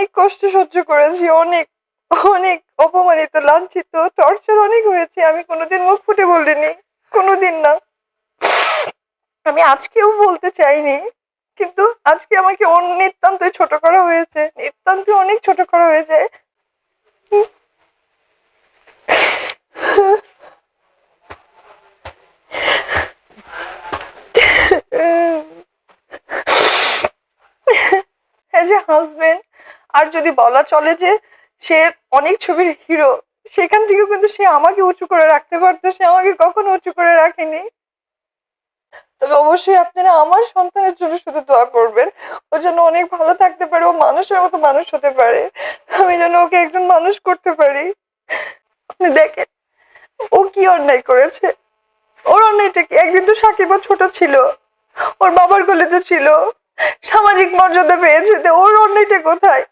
অনেক কষ্ট সহ্য করেছি, অনেক অনেক অপমানিত, লাঞ্ছিত টর্চার অনেক হয়েছে, আমি কোনোদিন মুখ ফুটে বলিনি, কোনোদিন না। আমি আজকেও বলতে চাইনি, কিন্তু আজকে আমাকে নিতান্তই ছোট করা হয়েছে, নিতান্তই অনেক ছোট করা হয়েছে। যে হাজবেন্ড আর যদি বলা চলে যে সে অনেক ছবির হিরো সেখান থেকেও কিন্তু সে আমাকে উঁচু করে রাখতে পারতো, সে আমাকে কখনো উঁচু করে রাখেনি। তবে অবশ্যই আপনারা আমার সন্তানের জন্য শুধু দোয়া করবেন, ও যেন অনেক ভালো থাকতে পারে, ও মানুষের মতো মানুষ হতে পারে। আমি যেন ওকে একজন মানুষ করতে পারি। আপনি দেখেন, ও কি অন্যায় করেছে। ওর অন্যায়টা কি? একদিন তো সাকিব ছোট ছিল, ওর বাবার গলিতে ছিল। সামাজিক মর্যাদা পেয়েছে তো ওর অন্যটা কোথায়?